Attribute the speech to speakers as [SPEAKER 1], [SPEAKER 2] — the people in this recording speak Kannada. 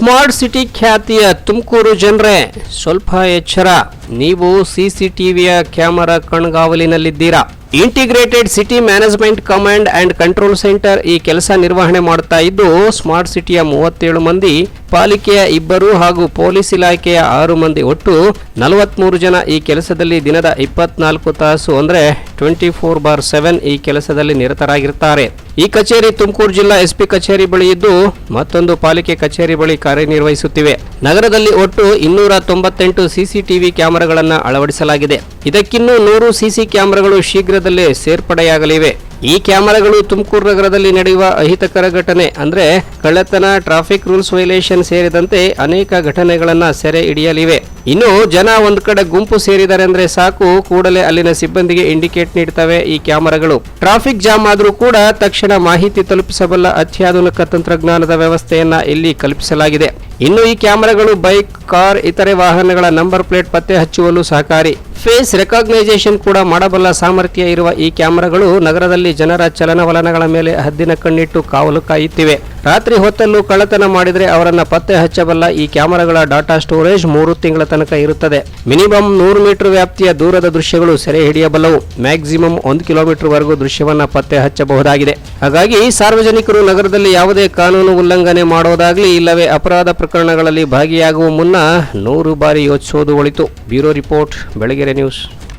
[SPEAKER 1] ಸ್ಮಾರ್ಟ್ ಸಿಟಿ ಖ್ಯಾತಿಯ ತುಮಕೂರು ಜನರೇ, ಸ್ವಲ್ಪ ಎಚ್ಚರ. ನೀವು ಸಿಸಿಟಿವಿಯ camera ಕಣ್ಗಾವಲಿನಲ್ಲಿದ್ದೀರಾ? Integrated city management command and control centre ಈ ಕೆಲಸ ನಿರ್ವಹಣೆ ಮಾಡುತ್ತಾ ಇದ್ದು, ಸ್ಮಾರ್ಟ್ ಸಿಟಿಯ ಮೂವತ್ತೇಳು ಮಂದಿ ಪಾಲಿಕೆಯ ಇಬ್ಬರು ಹಾಗೂ ಪೊಲೀಸ್ ಇಲಾಖೆಯ ಆರು ಮಂದಿ ಒಟ್ಟು ನಲವತ್ಮೂರು ಜನ ಈ ಕೆಲಸದಲ್ಲಿ ದಿನದ ಇಪ್ಪತ್ನಾಲ್ಕು ತಾಸು ಅಂದರೆ ಟ್ವೆಂಟಿ ಫೋರ್ ಬಾರ್ ಸೆವೆನ್ ಈ ಕೆಲಸದಲ್ಲಿ ನಿರತರಾಗಿರ್ತಾರೆ. ಈ ಕಚೇರಿ ತುಮಕೂರು ಜಿಲ್ಲಾ ಎಸ್ಪಿ ಕಚೇರಿ ಬಳಿ ಇದ್ದು ಮತ್ತೊಂದು ಪಾಲಿಕೆ ಕಚೇರಿ ಬಳಿ ಕಾರ್ಯನಿರ್ವಹಿಸುತ್ತಿವೆ. ನಗರದಲ್ಲಿ ಒಟ್ಟು ಇನ್ನೂರ ತೊಂಬತ್ತೆಂಟು ಸಿಸಿಟಿವಿ ಕ್ಯಾಮೆರಾಗಳನ್ನು ಅಳವಡಿಸಲಾಗಿದೆ. ಇದಕ್ಕಿನ್ನೂ ನೂರು ಸಿಸಿ ಕ್ಯಾಮೆರಾಗಳು ಶೀಘ್ರದಲ್ಲೇ ಸೇರ್ಪಡೆಯಾಗಲಿವೆ. ಈ ಕ್ಯಾಮೆರಾಗಳು ತುಮಕೂರು ನಗರದಲ್ಲಿ ನಡೆಯುವ ಅಹಿತಕರ ಘಟನೆ ಅಂದ್ರೆ ಕಳ್ಳತನ, ಟ್ರಾಫಿಕ್ ರೂಲ್ಸ್ ವೈಲೇಷನ್ ಸೇರಿದಂತೆ ಅನೇಕ ಘಟನೆಗಳನ್ನು ಸೆರೆ ಹಿಡಿಯಲಿವೆ. ಇನ್ನು ಜನ ಒಂದು ಕಡೆ ಗುಂಪು ಸೇರಿದ್ದಾರೆ ಅಂದ್ರೆ ಸಾಕು, ಕೂಡಲೇ ಅಲ್ಲಿನ ಸಿಬ್ಬಂದಿಗೆ ಇಂಡಿಕೇಟ್ ನೀಡ್ತವೆ ಈ ಕ್ಯಾಮೆರಾಗಳು. ಟ್ರಾಫಿಕ್ ಜಾಮ್ ಆದರೂ ಕೂಡ ತಕ್ಷಣ ಮಾಹಿತಿ ತಲುಪಿಸಬಲ್ಲ ಅತ್ಯಾಧುನಿಕ ತಂತ್ರಜ್ಞಾನದ ವ್ಯವಸ್ಥೆಯನ್ನ ಇಲ್ಲಿ ಕಲ್ಪಿಸಲಾಗಿದೆ. ಇನ್ನು ಈ ಕ್ಯಾಮೆರಾಗಳು, ಬೈಕ್, ಕಾರ್, ಇತರೆ ವಾಹನಗಳ ನಂಬರ್ ಪ್ಲೇಟ್ ಪತ್ತೆ ಹಚ್ಚುವಲ್ಲೂ ಸಹಕಾರಿ. ಫೇಸ್ ರೆಕಾಗ್ನೈಸೇಷನ್ ಕೂಡ ಮಾಡಬಲ್ಲ ಸಾಮರ್ಥ್ಯ ಇರುವ ಈ ಕ್ಯಾಮರಾಗಳು ನಗರದಲ್ಲಿ ಜನರ ಚಲನವಲನಗಳ ಮೇಲೆ ಹದ್ದಿನ ಕಣ್ಣಿಟ್ಟು ಕಾವಲು ಕಾಯುತ್ತಿವೆ. ರಾತ್ರಿ ಹೊತ್ತಲ್ಲೂ ಕಳ್ಳತನ ಮಾಡಿದರೆ ಅವರನ್ನು ಪತ್ತೆ ಹಚ್ಚಬಲ್ಲ ಈ ಕ್ಯಾಮೆರಾಗಳ ಡಾಟಾ ಸ್ಟೋರೇಜ್ ಮೂರು ತಿಂಗಳ ತನಕ ಇರುತ್ತದೆ. ಮಿನಿಮಮ್ ನೂರು ಮೀಟರ್ ವ್ಯಾಪ್ತಿಯ ದೂರದ ದೃಶ್ಯಗಳು ಸೆರೆ ಹಿಡಿಯಬಲ್ಲವು. ಮ್ಯಾಕ್ಸಿಮಮ್ ಒಂದು ಕಿಲೋಮೀಟರ್ ವರೆಗೂ ದೃಶ್ಯವನ್ನ ಪತ್ತೆ ಹಚ್ಚಬಹುದಾಗಿದೆ. ಹಾಗಾಗಿ ಸಾರ್ವಜನಿಕರು ನಗರದಲ್ಲಿ ಯಾವುದೇ ಕಾನೂನು ಉಲ್ಲಂಘನೆ ಮಾಡೋದಾಗ್ಲಿ ಇಲ್ಲವೇ ಅಪರಾಧ ಪ್ರಕರಣಗಳಲ್ಲಿ ಭಾಗಿಯಾಗುವ ಮುನ್ನ ನೂರು ಬಾರಿ ಯೋಚಿಸೋದು ಒಳಿತು. Bureau report, Belagere news.